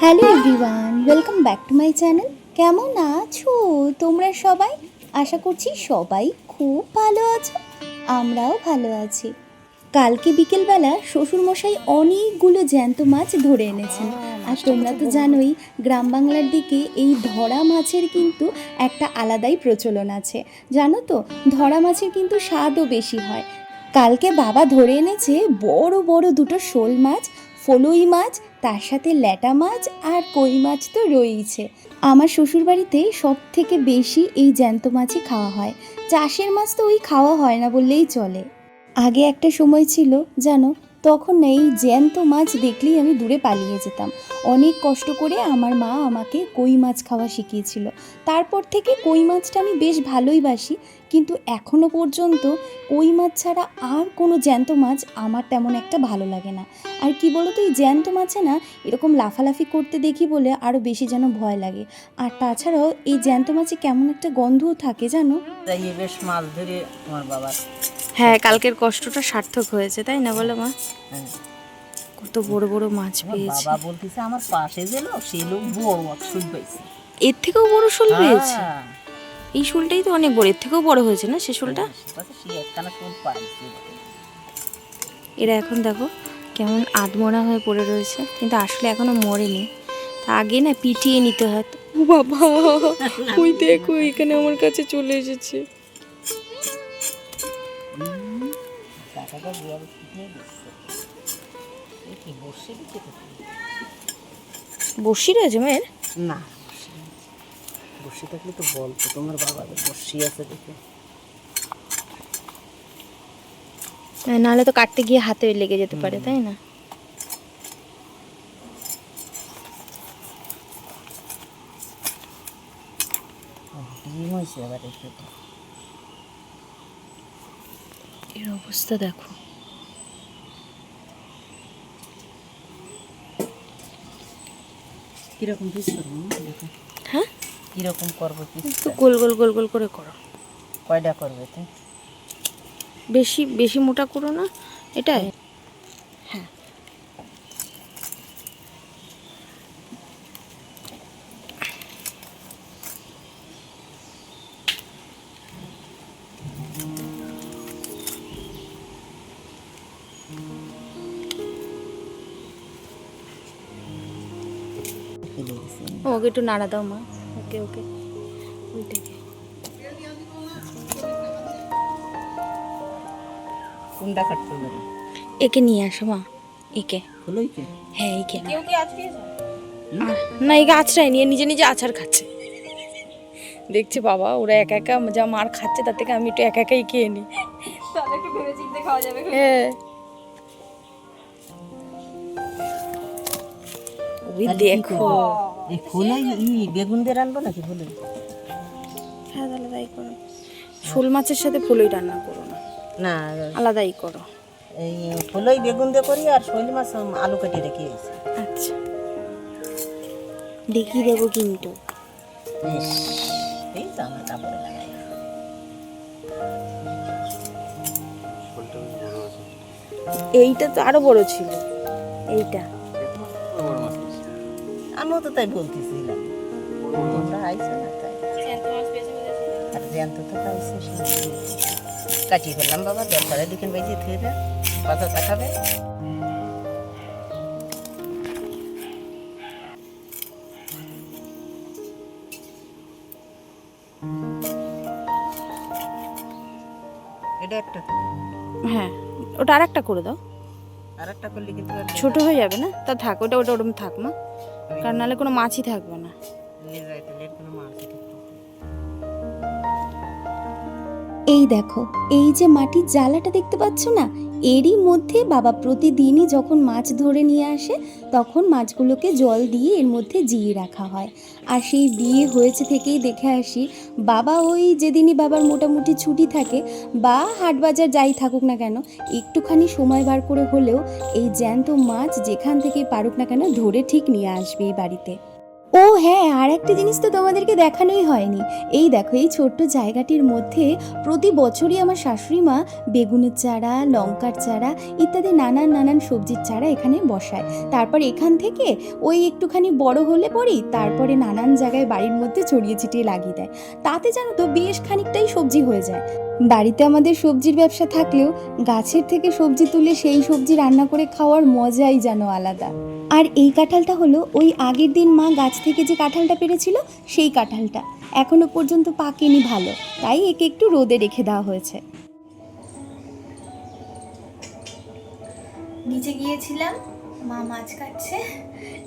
Hello everyone welcome back to my channel কেমন আছো তোমরা সবাই? আশা করছি সবাই খুব ভালো আছো আমরাও ভালো আছি। কালকে বিকেলবেলা শ্বশুরমশাই অনেকগুলো জ্যান্ত মাছ ধরে এনেছেন। আর তোমরা তো জানোই গ্রাম বাংলার দিকে এই ধরা মাছের কিন্তু একটা আলাদাই প্রচলন আছে। জানো তো ধরা মাছের কিন্তু স্বাদও বেশি হয়। কালকে বাবা ধরে এনেছে বড় বড় দুটো শোল মাছ, ফলুই মাছ, তার সাথে ল্যাটা মাছ আর কই মাছ তো রয়েইছে। আমার শ্বশুরবাড়িতে সব থেকে বেশি এই জ্যান্ত মাছই খাওয়া হয়। চাষের মাছ তো ওই খাওয়া হয় না বললেই চলে। আগে একটা সময় ছিল, জানো, তখন এই জ্যান্ত মাছ দেখলেই আমি দূরে পালিয়ে যেতাম। অনেক কষ্ট করে আমার মা আমাকে কই মাছ খাওয়া শিখিয়েছিল। তারপর থেকে কই মাছটা আমি বেশ ভালোই বাসি। কিন্তু এখনও পর্যন্ত কই মাছ ছাড়া আর কোনো জ্যান্ত মাছ আমার তেমন একটা ভালো লাগে না। আর কি বলো তো এই জ্যান্ত মাছে না এরকম লাফালাফি করতে দেখি বলে আরও বেশি যেন ভয় লাগে। আর তাছাড়াও এই জ্যান্ত মাছে কেমন একটা গন্ধও থাকে জানো? তাই বেশ মাছ ধরে তোমার বাবার হ্যাঁ কালকের কষ্টটা সার্থক হয়েছে তাই না বলো মা? হ্যাঁ। কত বড় বড় মাছ পেয়েছে। বাবা বলতেছে আমার পাশে যেন সে লোক বড় অক্ষুদ পাইছে এর থেকেও বড় শোল পেয়েছে হ্যাঁ। এই শুলটাই তো অনেক বড় এর থেকেও বড় হয়েছে না সে শুলটা? এরা এখন দেখো কেমন আধমরা হয়ে পড়ে রয়েছে, কিন্তু আসলে এখনও মরেনি। তা আগে না পিটিয়ে নিতে ও বাবা ওই দেখো, এখানে আমার কাছে চলে এসেছে। বসে রয়েছে মেয়ের? না। বসে থাকলে তো বলতো তোমার বাবা বসি আছে দেখে। হ্যাঁ, নাহলে তো কাটতে গিয়ে হাতে লেগে যেতে পারে তাই না? ডিম হয়েছে এবার এর অবস্থা দেখো। কীরকম পিস করব দেখো। কীরকম করব একটু গোল গোল গোল গোল করে করো। কয়টা করবে তো বেশি বেশি মোটা করো না এটাই? হ্যাঁ। ওকে একটু নাড়া দাও মা। ওকে ওকে। ওইটাকে। কোনটা কাটতে হবে একে নিয়ে আসো মা। একে। হলোই কি হ্যাঁ একে। না আহ, না একে আছড়াই নিয়ে নিজে নিজে আছাড় খাচ্ছে। দেখছি বাবা ওরা একা একা যা মার খাচ্ছে তার থেকে আমি একটু একা একাই খেয়ে নিই। হ্যাঁ। ওই দেখো? এই ফুলই ই বেগুন দিয়ে রানবো নাকি ফুলই হ্যাঁ তাহলে তাই করো। শোল মাছের সাথে ফুলই রান্না করো না। না আলাদাই করো। এই ফুলই বেগুন দিয়ে করি আর শৈল মাছ আলু কেটে রেখে গেছি আচ্ছা। দেখিয়ে দেবো কিন্তু। এই জামা কাপড়ে লাগাই। এইটা তো আরও বড় ছিল। এইটা। তো তাই বলতেছিলাম। তোমরা আইছো না তাই? আর তো কাটিয়ে ফেললাম বাবা, দরকারে দিকেন বাইজে থুয়ে দে কথা দেখাবে এটা একটা। হ্যাঁ ওটা আর একটা করে দাও। করলে কিন্তু ছোট হয়ে যাবে না? তা থাক ওটা ওটা ওরকম থাক মা। কারণ নাহলে কোনো মাছই থাকবে না। নিয়ে যাইতে কোনো মাছ এই দেখো, এই যে মাটির জ্বালাটা দেখতে পাচ্ছ না? এরই মধ্যে বাবা প্রতিদিনই যখন মাছ ধরে নিয়ে আসে, তখন মাছগুলোকে জল দিয়ে এর মধ্যে জিয়ে রাখা হয়। আর সেই বিয়ে হয়েছে থেকেই দেখে আসি, বাবা ওই যেদিনই বাবার মোটামুটি ছুটি থাকে, বা হাট বাজার যাই থাকুক না কেন, একটুখানি সময় বার করে হলেও এই জ্যান্ত মাছ যেখান থেকে পারুক না কেন ধরে ঠিক নিয়ে আসবে এই বাড়িতে। হ্যাঁ আর একটা জিনিস তো তোমাদেরকে দেখানোই হয়নি। এই দেখো, এই ছোট্ট জায়গাটির মধ্যে প্রতি বছরই আমার শাশুড়ি মা বেগুনের চারা, লঙ্কার চারা ইত্যাদি নানান নানান সবজির চারা এখানে বসায়। তারপর এখান থেকে ওই একটুখানি বড় হলে পরেই তারপরে নানান জায়গায় বাড়ির মধ্যে ছড়িয়ে ছিটিয়ে লাগিয়ে দেয়। তাতে জানো তো বেশ খানিকটাই সবজি হয়ে যায়। বাড়িতে আমাদের সবজির ব্যবসা থাকলেও গাছের থেকে সবজি তুলে সেই সবজি রান্না করে খাওয়ার মজাই যেন আলাদা। আর এই কাঁঠালটা হলো ওই আগের দিন মা গাছ থেকে যে কাঁঠালটা পেরেছিল, সেই কাঁঠালটা। এখনও পর্যন্ত পাকেনি ভালো, তাই একে একটু রোদে রেখে দেওয়া হয়েছে। নিচে গিয়েছিলাম, মা মাছ কাটছে,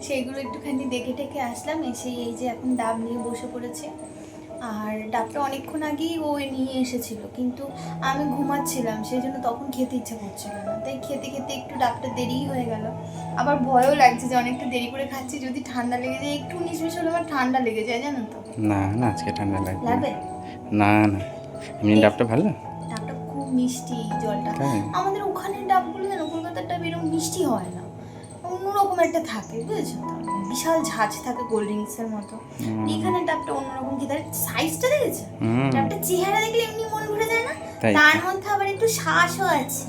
সেইগুলো একটুখানি দেখে টেকে আসলাম এসে এই যে এখন ডাব নিয়ে বসে পড়েছে। আর ডাবটা অনেকক্ষণ আগেই ও নিয়ে এসেছিল কিন্তু আমি ঘুমাচ্ছিলাম সেই জন্য তখন খেতে ইচ্ছা করছিল না। তাই খেতে খেতে একটু ডাবটা দেরিই হয়ে গেল। আবার ভয়ও লাগছে যে অনেকটা দেরি করে খাচ্ছি যদি ঠান্ডা লেগে যায় একটু উনিশ বিশ হলে আমার ঠান্ডা লেগে যায় জানো তো? না না আজকে ঠান্ডা। লাগবে না। না এমনি ডাবটা ভালো? ডাবটা খুব মিষ্টি জলটা। আমাদের ওখানের ডাবগুলো যেন কলকাতার ডাব এরকম মিষ্টি হয় না। অন্যরকম একটা থাকে বুঝেছ? বিশাল ঝাঁঝ থাকে কোল্ড ড্রিঙ্কসের মতো। এখানে ডাবটা অন্যরকম কি তার সাইজটা দেখেছ? ডাবটা চেহারা দেখলে এমনি মন ভরে যায় না? তার মধ্যে আবার একটু শ্বাসও আছে।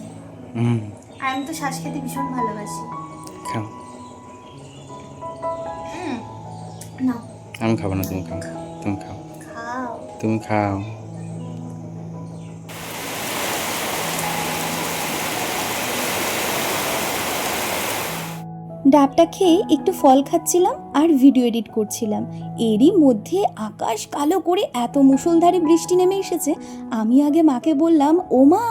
হুম। আর আমি তো শ্বাস খেতে ভীষণ ভালোবাসি। খাও। হুম। না আমি খাব না তুমি খাও। তুমি খাও। খাও। তুমি খাও। ডাবটা খেয়ে একটু ফল খাচ্ছিলাম আর ভিডিও এডিট করছিলাম। এরই মধ্যে আকাশ কালো করে এত মুষলধারে বৃষ্টি নেমে এসেছে, আমি আগে মাকে বললাম, ও মা,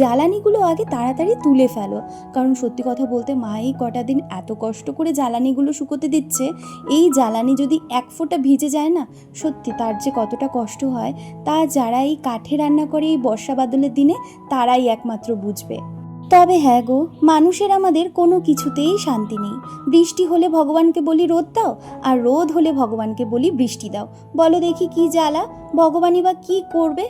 জ্বালানিগুলো আগে তাড়াতাড়ি তুলে ফেলো। কারণ সত্যি কথা বলতে মা এই কটা দিন এত কষ্ট করে জ্বালানিগুলো শুকোতে দিচ্ছে, এই জ্বালানি যদি এক ফোঁটা ভিজে যায় না, সত্যি তার যে কতটা কষ্ট হয়, তা যারা এই কাঠে রান্না করে এই বর্ষা বাদলের দিনে, তারাই একমাত্র বুঝবে। তবে হ্যাঁ গো, মানুষের আমাদের কোনো কিছুতেই শান্তি নেই। বৃষ্টি হলে ভগবানকে বলি রোদ দাও, আর রোদ হলে ভগবানকে বলি বৃষ্টি দাও। বলো দেখি কি জ্বালা, ভগবানই বা কী করবে?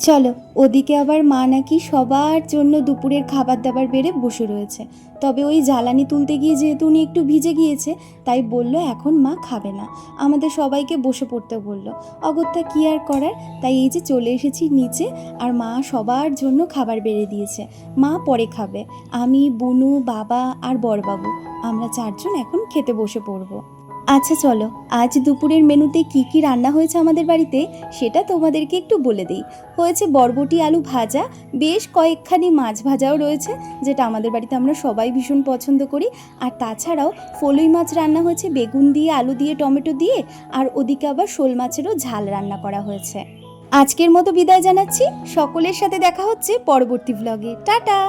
চলো, ওদিকে আবার মা নাকি সবার জন্য দুপুরের খাবার দাবার বেড়ে বসে রয়েছে। তবে ওই জ্বালানি তুলতে গিয়ে যেহেতু উনি একটু ভিজে গিয়েছে, তাই বলল, এখন মা খাবে না। আমাদের সবাইকে বসে পড়তে বলল। অগত্যা কি আর করার? তাই এই যে চলে এসেছি নিচে, আর মা সবার জন্য খাবার বেড়ে দিয়েছে। মা পরে খাবে। আমি, বুনু, বাবা আর বড়বাবু আমরা চারজন এখন খেতে বসে পড়ব। আচ্ছা চলো। আজ দুপুরের মেনুতে কি কি রান্না হয়েছে আমাদের বাড়িতে সেটা তোমাদেরকে একটু বলে দিই। হয়েছে বরবটি আলু ভাজা, বেশ কয়েকখানি মাছ ভাজাও রয়েছে, যেটা আমাদের বাড়িতে আমরা সবাই ভীষণ পছন্দ করি। আর তাছাড়াও ফলুই মাছ রান্না হয়েছে, বেগুন দিয়ে, আলু দিয়ে, টমেটো দিয়ে, আর ওদিকে আবার শোল মাছেরও ঝাল রান্না করা হয়েছে। আজকের মতো বিদায় জানাচ্ছি। সকলের সাথে দেখা হচ্ছে পরবর্তী ব্লগে টাটা!